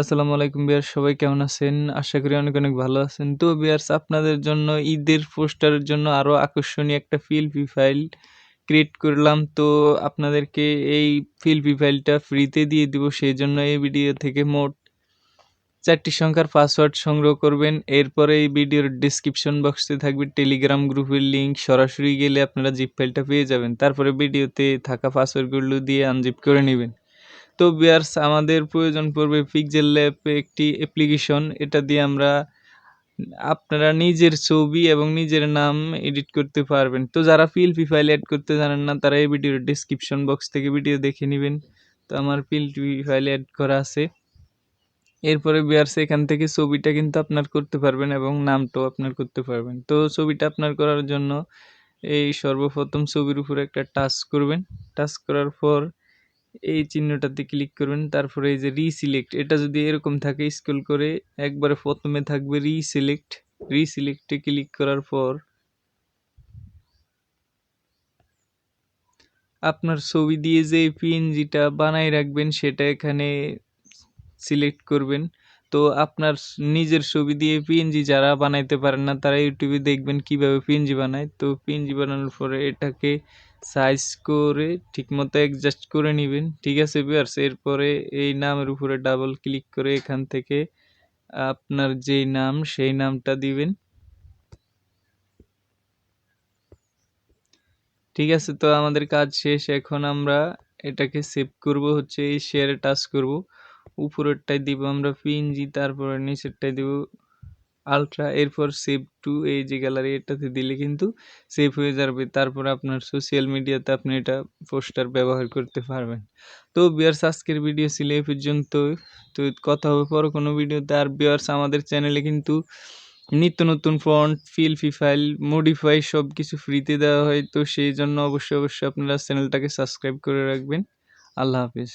আসসালামু আলাইকুম বিয়ার, সবাই কেমন আছেন? আশা করি অনেক অনেক ভালো আছেন। তো বিয়ার্স, আপনাদের জন্য ঈদের পোস্টারের জন্য আরও আকর্ষণীয় একটা ফিল্পি ফাইল ক্রিয়েট করলাম। তো আপনাদেরকে এই ফিল্পি ফাইলটা ফ্রিতে দিয়ে দিব, সেই জন্য এই ভিডিও থেকে মোট চারটি সংখ্যার পাসওয়ার্ড সংগ্রহ করবেন। এরপরে এই ভিডিওর ডিসক্রিপশন বক্সে থাকবে টেলিগ্রাম গ্রুপের লিঙ্ক সরাসরি গেলে আপনারা জিপ ফাইলটা পেয়ে যাবেন। তারপরে ভিডিওতে থাকা পাসওয়ার্ডগুলো দিয়ে আনজিপ করে নেবেন। তো বিয়ার্স, আমাদের প্রয়োজন পড়বে পিকজেল ল্যাব একটি অ্যাপ্লিকেশন এটা দিয়ে আমরা আপনারা নিজের ছবি এবং নিজের নাম এডিট করতে পারবেন। তো যারা পিএলপি ফাইল অ্যাড করতে জানেন না, তারা এই ভিডিওর ডিসক্রিপশন বক্স থেকে ভিডিও দেখে নেবেন। তো আমার পিএলপি ফাইল অ্যাড করা আছে। এরপরে বিয়ার্স, এখান থেকে ছবিটা কিন্তু আপনার করতে পারবেন এবং নামটাও আপনার করতে পারবেন। তো ছবিটা আপনার করার জন্য এই সর্বপ্রথম ছবির উপরে একটা টাচ করবেন। টাচ করার পর এই চিহ্নটাতে ক্লিক করবেন, তারপরে এই যে রিসিলেক্ট এটা যদি এরকম থাকে স্কুল করে একবারে প্রথমে থাকবে রিসিলেক্ট রিসিলেক্টে ক্লিক করার পর আপনার ছবি দিয়ে যে পিএনজিটা বানাই রাখবেন, সেটা এখানে সিলেক্ট করবেন। তো আপনার নিজের ছবি দিয়ে পিএনজি যারা বানাইতে পারেন না, তারা ইউটিউবে দেখবেন কীভাবে পিএনজি বানায়। তো পিএনজি বানানোর পরে এটাকে সাইজ করে ঠিকমতো অ্যাডজাস্ট করে নেবেন। ঠিক আছে বিয়ার্স এরপরে এই নামের উপরে ডাবল ক্লিক করে এখান থেকে আপনার যেই নাম, সেই নামটা দিবেন। ঠিক আছে, তো আমাদের কাজ শেষ। এখন আমরা এটাকে সেভ করব, হচ্ছে এই শেয়ারে টাচ করব। উপরেরটাই দিব আমরা পিএনজি তারপরে নিচেরটাই দিব আলট্রা এরপর সেভ টু এই যে গ্যালারি এটাতে দিলে কিন্তু সেভ হয়ে যাবে। তারপর আপনার সোশ্যাল মিডিয়াতে আপনি এটা পোস্টার ব্যবহার করতে পারবেন। তো বিয়ার্স আজকের ভিডিও ছিল এই পর্যন্ত তো কথা হবে পর কোনো ভিডিওতে আর বিয়ার্স আমাদের চ্যানেলে কিন্তু নিত্য নতুন ফন্ট ফিল ফি ফাইল মডিফাই সব কিছু ফ্রিতে দেওয়া হয়। তো সেই জন্য অবশ্যই অবশ্যই আপনারা চ্যানেলটাকে সাবস্ক্রাইব করে রাখবেন। আল্লাহ হাফিজ।